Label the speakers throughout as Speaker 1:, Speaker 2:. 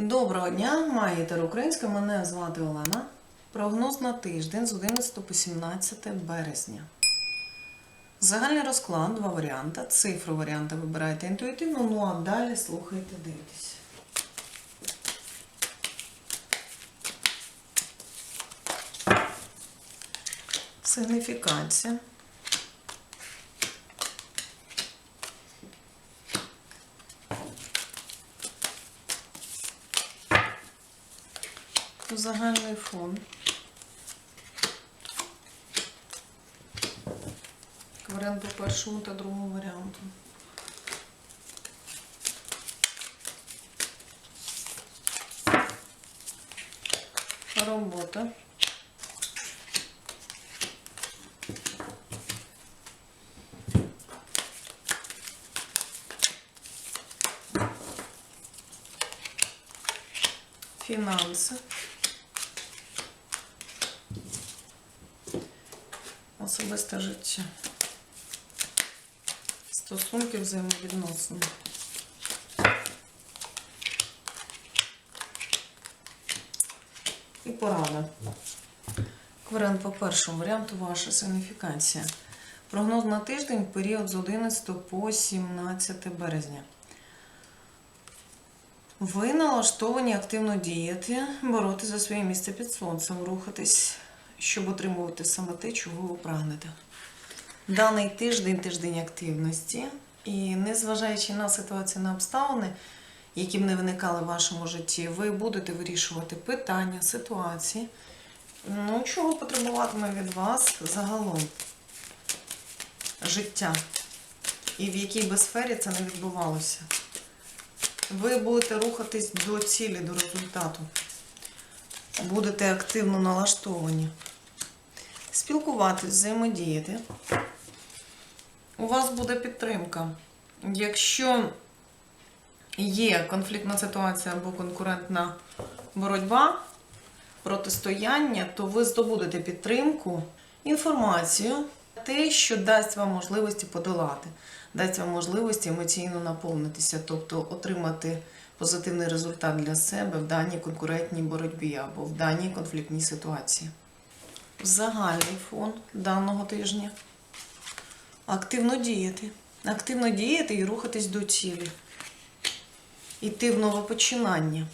Speaker 1: Доброго дня, маєте українська. Мене звати Олена. Прогноз на тиждень з 11 по 17 березня. Загальний розклад, два варіанти. Цифру варіанти вибирайте інтуїтивно, ну а далі слухайте, дивитесь. Сигніфікація. Загальний фон. Варіант по першому та другому варіанту. Робота. Фінанси. Особисте життя. Стосунки взаємовідносини. І порада. Варіант по першому варіанту ваша сигніфікація. Прогноз на тиждень період з 11 по 17 березня. Ви налаштовані активно діяти, боротися за своє місце під сонцем, рухатись, щоб отримувати саме те, чого ви прагнете. Даний тиждень тиждень активності, і незважаючи на ситуацію на обставини, які б не виникали в вашому житті, ви будете вирішувати питання, ситуації, ну, чого потребуватиме від вас загалом життя, і в якій би сфері це не відбувалося. Ви будете рухатись до цілі, до результату. Будете активно налаштовані. Спілкуватись, взаємодіяти. У вас буде підтримка. Якщо є конфліктна ситуація або конкурентна боротьба, протистояння, то ви здобудете підтримку, інформацію, те, що дасть вам можливості подолати, дасть вам можливості емоційно наповнитися, тобто отримати позитивний результат для себе в даній конкурентній боротьбі або в даній конфліктній ситуації. Загальний фон даного тижня. Активно діяти. Активно діяти і рухатись до цілі. Іти в нове починання.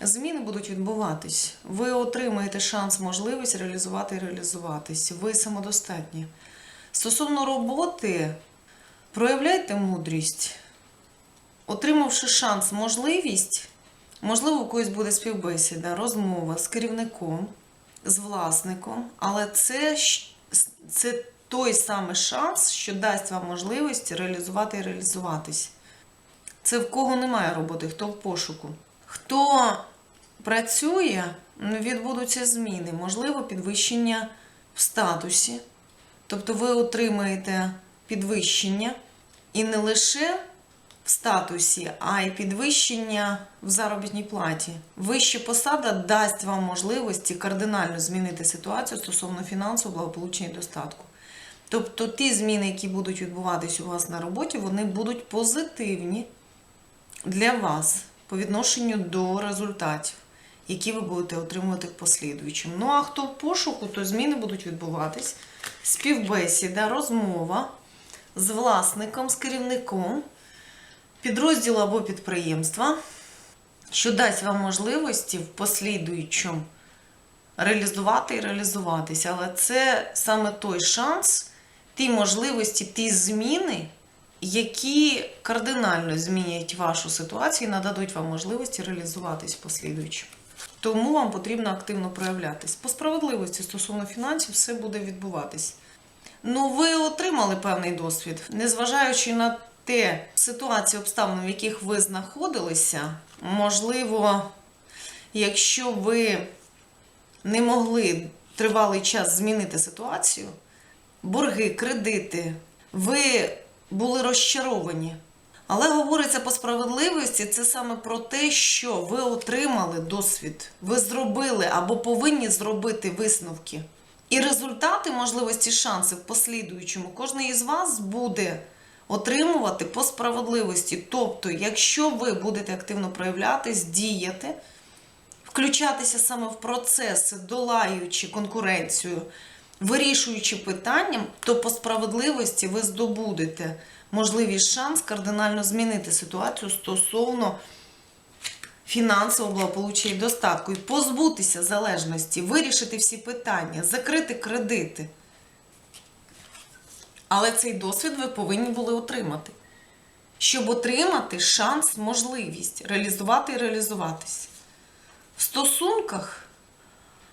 Speaker 1: Зміни будуть відбуватись. Ви отримаєте шанс, можливість реалізувати і реалізуватись. Ви самодостатні. Стосовно роботи, проявляйте мудрість. Отримавши шанс, можливість, можливо, у когось буде співбесіда, розмова з керівником, з власником, але це, це той самий шанс, що дасть вам можливість реалізувати і реалізуватись. Це в кого немає роботи, хто в пошуку. Хто працює, ну, відбудуться зміни, можливо, підвищення в статусі. Тобто ви отримаєте підвищення і не лише в статусі, а й підвищення в заробітній платі. Вища посада дасть вам можливості кардинально змінити ситуацію стосовно фінансового благополуччя і достатку. Тобто ті зміни, які будуть відбуватись у вас на роботі, вони будуть позитивні для вас по відношенню до результатів, які ви будете отримувати в послідуючому. Ну а хто в пошуку, то зміни будуть відбуватись. Співбесіда, розмова з власником, з керівником підрозділу або підприємства, що дасть вам можливості в послідуючому реалізувати і реалізуватися. Але це саме той шанс, ті можливості, ті зміни, які кардинально змінять вашу ситуацію і нададуть вам можливості реалізуватись в послідуючому. Тому вам потрібно активно проявлятись. По справедливості стосовно фінансів все буде відбуватись. Ну, ви отримали певний досвід, незважаючи на те ситуації, обставини, в яких ви знаходилися, можливо, якщо ви не могли тривалий час змінити ситуацію, борги, кредити, ви були розчаровані. Але говориться по справедливості, це саме про те, що ви отримали досвід, ви зробили або повинні зробити висновки. І результати, можливості, шанси в послідуючому, кожен із вас буде отримувати по справедливості. Тобто, якщо ви будете активно проявлятись, діяти, включатися саме в процеси, долаючи конкуренцію, вирішуючи питання, то по справедливості ви здобудете можливість шанс кардинально змінити ситуацію стосовно фінансового благополуччя і достатку, і позбутися залежності, вирішити всі питання, закрити кредити. Але цей досвід ви повинні були отримати, щоб отримати шанс, можливість реалізувати і реалізуватись. В стосунках,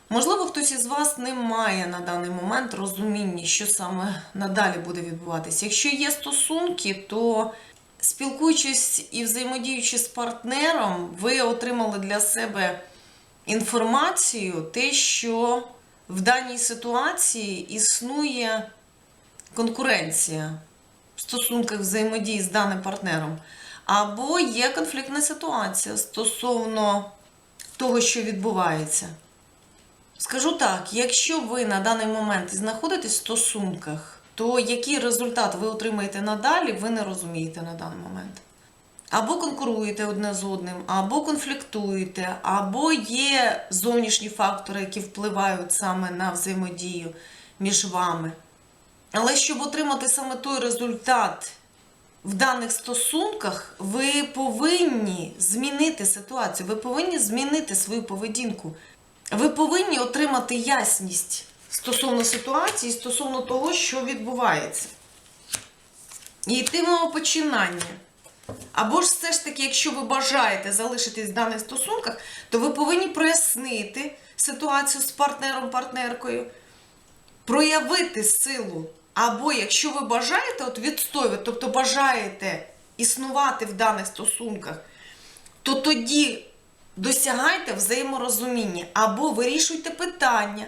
Speaker 1: можливо, хтось із вас не має на даний момент розуміння, що саме надалі буде відбуватися. Якщо є стосунки, то спілкуючись і взаємодіючи з партнером, ви отримали для себе інформацію, те, що в даній ситуації існує конкуренція в стосунках взаємодії з даним партнером, або є конфліктна ситуація стосовно того, що відбувається. Скажу так, якщо ви на даний момент знаходитесь в стосунках, то який результат ви отримаєте надалі, ви не розумієте на даний момент. Або конкуруєте одне з одним, або конфліктуєте, або є зовнішні фактори, які впливають саме на взаємодію між вами. Але щоб отримати саме той результат в даних стосунках, ви повинні змінити ситуацію, ви повинні змінити свою поведінку. Ви повинні отримати ясність стосовно ситуації, стосовно того, що відбувається. І йтимемо починання. Або ж все ж таки, якщо ви бажаєте залишитись в даних стосунках, то ви повинні прояснити ситуацію з партнером-партнеркою, проявити силу. Або якщо ви бажаєте от відстоювати, тобто бажаєте існувати в даних стосунках, то тоді досягайте взаєморозуміння або вирішуйте питання,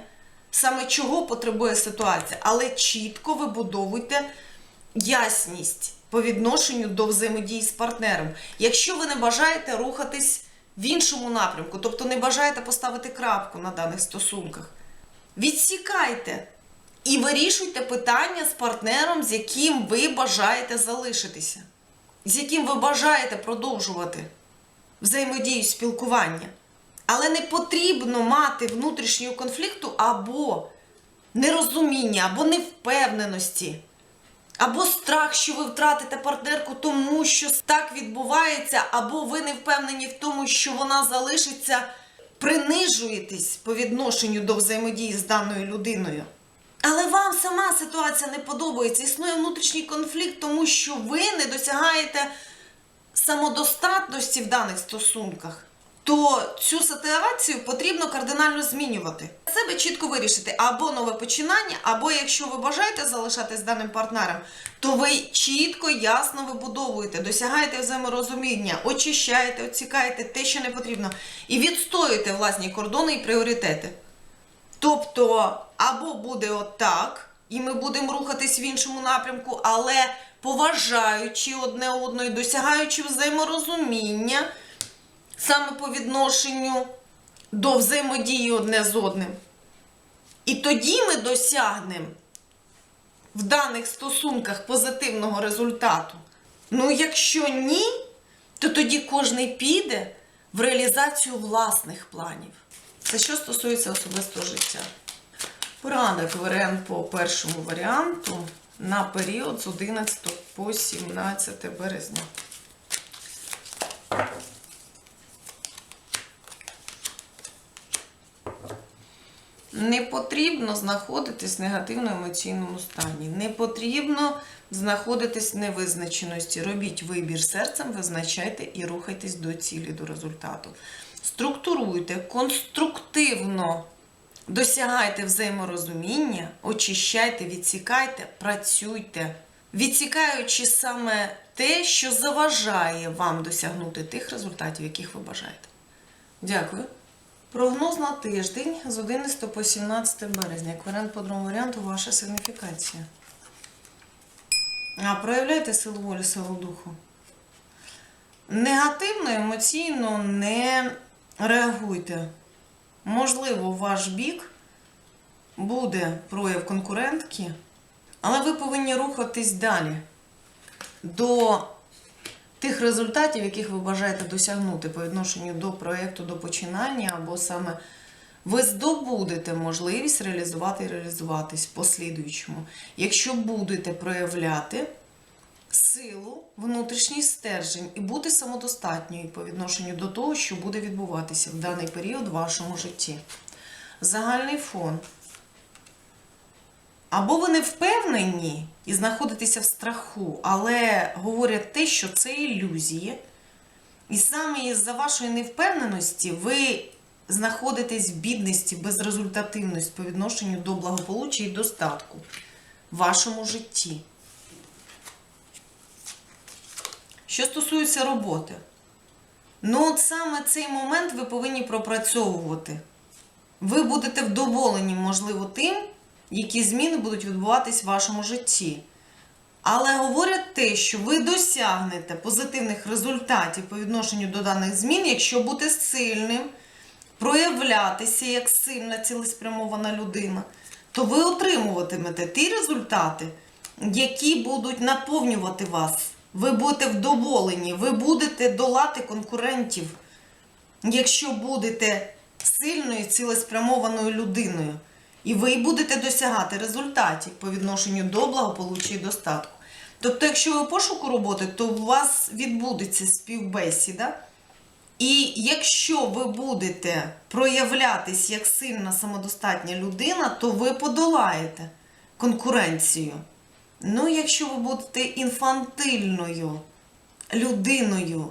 Speaker 1: саме чого потребує ситуація, але чітко вибудовуйте ясність по відношенню до взаємодії з партнером. Якщо ви не бажаєте рухатись в іншому напрямку, тобто не бажаєте поставити крапку на даних стосунках, відсікайте і вирішуйте питання з партнером, з яким ви бажаєте залишитися, з яким ви бажаєте продовжувати взаємодію спілкування. Але не потрібно мати внутрішнього конфлікту або нерозуміння, або невпевненості, або страх, що ви втратите партнерку, тому що так відбувається, або ви не впевнені в тому, що вона залишиться, принижуєтесь по відношенню до взаємодії з даною людиною. Але вам сама ситуація не подобається. Існує внутрішній конфлікт, тому що ви не досягаєте самодостатності в даних стосунках, то цю ситуацію потрібно кардинально змінювати. Себе чітко вирішити або нове починання, або якщо ви бажаєте залишатись даним партнером, то ви чітко, ясно вибудовуєте, досягаєте взаєморозуміння, очищаєте, оцікаєте те, що не потрібно, і відстоюєте власні кордони і пріоритети. Тобто, або буде отак, і ми будемо рухатись в іншому напрямку, але поважаючи одне одного, і досягаючи взаєморозуміння саме по відношенню до взаємодії одне з одним. І тоді ми досягнемо в даних стосунках позитивного результату. Ну, якщо ні, то тоді кожний піде в реалізацію власних планів. Це що стосується особистого життя. Порада КВРН по першому варіанту на період з 11 по 17 березня. Не потрібно знаходитись в негативно-емоційному стані. Не потрібно знаходитись в невизначеності. Робіть вибір серцем, визначайте і рухайтесь до цілі, до результату. Структуруйте, конструктивно досягайте взаєморозуміння, очищайте, відсікайте, працюйте, відсікаючи саме те, що заважає вам досягнути тих результатів, яких ви бажаєте. Дякую. Прогноз на тиждень з 11 по 17 березня. Як по другому варіанту, ваша сигніфікація. А проявляйте силу волі, силу духу. Негативно, емоційно не реагуйте. Можливо, ваш бік буде прояв конкурентки, але ви повинні рухатись далі. до тих результатів, яких ви бажаєте досягнути по відношенню до проєкту, до починання, або саме ви здобудете можливість реалізувати і реалізуватись в послідуючому, якщо будете проявляти силу, внутрішній стержень і бути самодостатньою по відношенню до того, що буде відбуватися в даний період в вашому житті. Загальний фон. Або ви не впевнені і знаходитеся в страху, але говорять те, що це ілюзії. І саме із-за вашої невпевненості ви знаходитесь в бідності, безрезультативності по відношенню до благополуччя і достатку в вашому житті. Що стосується роботи, ну от саме цей момент ви повинні пропрацьовувати. Ви будете вдоволені, можливо, тим, які зміни будуть відбуватись в вашому житті. Але говорять те, що ви досягнете позитивних результатів по відношенню до даних змін, якщо бути сильним, проявлятися як сильна цілеспрямована людина, то ви отримуватимете ті результати, які будуть наповнювати вас. Ви будете вдоволені, ви будете долати конкурентів, якщо будете сильною цілеспрямованою людиною. І ви будете досягати результатів по відношенню до благополуччя і достатку. Тобто, якщо ви пошуку роботи, то у вас відбудеться співбесіда. І якщо ви будете проявлятись як сильна самодостатня людина, то ви подолаєте конкуренцію. Ну, якщо ви будете інфантильною людиною,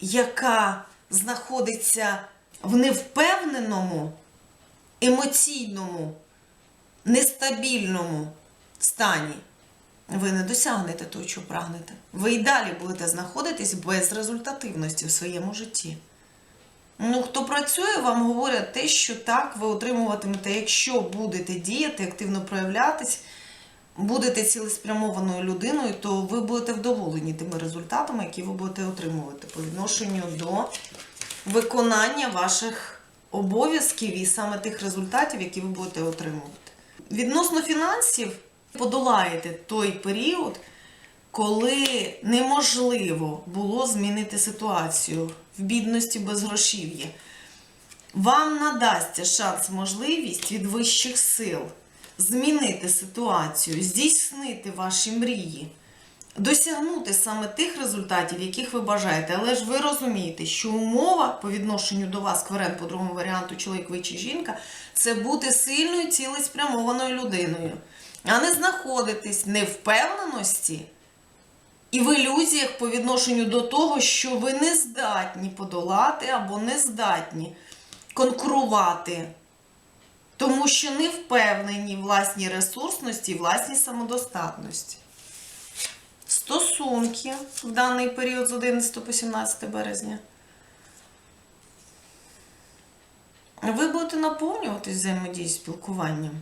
Speaker 1: яка знаходиться в невпевненому, емоційному, нестабільному стані, ви не досягнете того, що прагнете. Ви і далі будете знаходитись без результативності в своєму житті. Ну, хто працює, вам говорять те, що так, ви отримуватимете, якщо будете діяти, активно проявлятись, будете цілеспрямованою людиною, то ви будете вдоволені тими результатами, які ви будете отримувати по відношенню до виконання ваших обов'язків і саме тих результатів, які ви будете отримувати. Відносно фінансів, подолаєте той період, коли неможливо було змінити ситуацію в бідності без грошів'я. Вам надасться шанс, можливість від вищих сил змінити ситуацію, здійснити ваші мрії, досягнути саме тих результатів, яких ви бажаєте. Але ж ви розумієте, що умова по відношенню до вас, кварен по другому варіанту, чоловік ви чи жінка, це бути сильною, цілеспрямованою людиною, а не знаходитись в невпевненості і в ілюзіях по відношенню до того, що ви не здатні подолати або не здатні конкурувати, тому що не впевнені в власній ресурсності власній самодостатності. Стосунки в даний період з 11 по 17 березня. Ви будете наповнюватись взаємодією спілкуванням.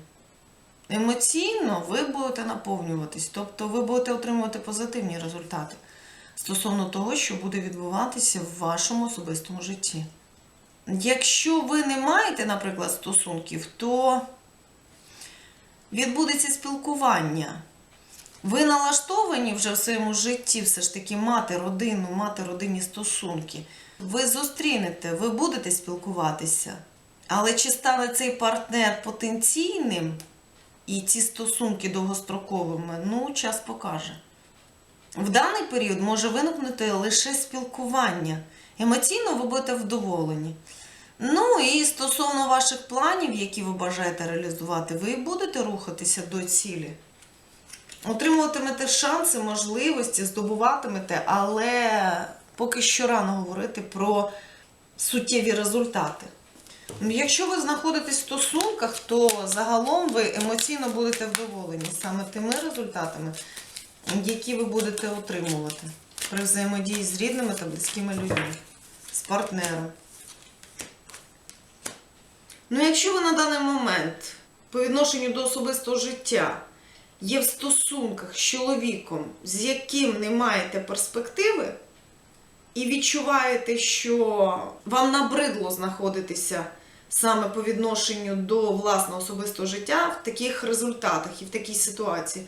Speaker 1: Емоційно ви будете наповнюватись, тобто ви будете отримувати позитивні результати стосовно того, що буде відбуватися в вашому особистому житті. Якщо ви не маєте, наприклад, стосунків, то відбудеться спілкування. Ви налаштовані вже в своєму житті все ж таки мати родину, мати родинні стосунки. Ви зустрінете, ви будете спілкуватися. Але чи стане цей партнер потенційним і ці стосунки довгостроковими, ну, час покаже. В даний період може виникнути лише спілкування. Емоційно ви будете вдоволені. Ну і стосовно ваших планів, які ви бажаєте реалізувати, ви будете рухатися до цілі. Отримуватимете шанси, можливості, здобуватимете, але поки що рано говорити про суттєві результати. Ну, Якщо ви знаходитесь в стосунках, то загалом ви емоційно будете вдоволені саме тими результатами, які ви будете отримувати при взаємодії з рідними та близькими людьми, з партнером. Ну, якщо ви на даний момент по відношенню до особистого життя є в стосунках з чоловіком, з яким не маєте перспективи, і відчуваєте, що вам набридло знаходитися саме по відношенню до власного особистого життя в таких результатах і в такій ситуації,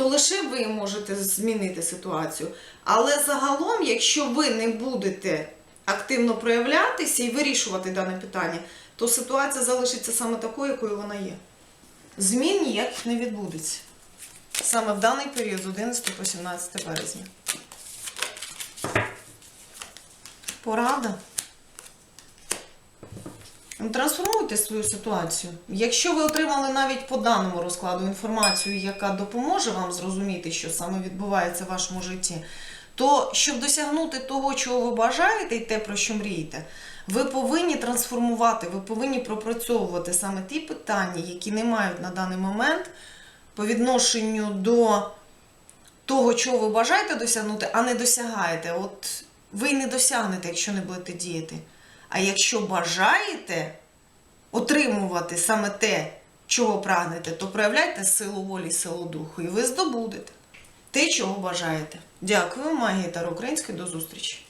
Speaker 1: то лише ви можете змінити ситуацію. Але загалом, якщо ви не будете активно проявлятися і вирішувати дане питання, то ситуація залишиться саме такою, якою вона є. Змін ніяких не відбудеться. Саме в даний період з 11 по 17 березня. Порада. Трансформуйте свою ситуацію. Якщо ви отримали навіть по даному розкладу інформацію, яка допоможе вам зрозуміти, що саме відбувається в вашому житті, то щоб досягнути того, чого ви бажаєте, і те, про що мрієте, ви повинні трансформувати, ви повинні пропрацьовувати саме ті питання, які не мають на даний момент по відношенню до того, чого ви бажаєте досягнути, а не досягаєте. От ви не досягнете, якщо не будете діяти. А якщо бажаєте отримувати саме те, чого прагнете, то проявляйте силу волі, силу духу, і ви здобудете те, чого бажаєте. Дякую, магія Таро Української, до зустрічі!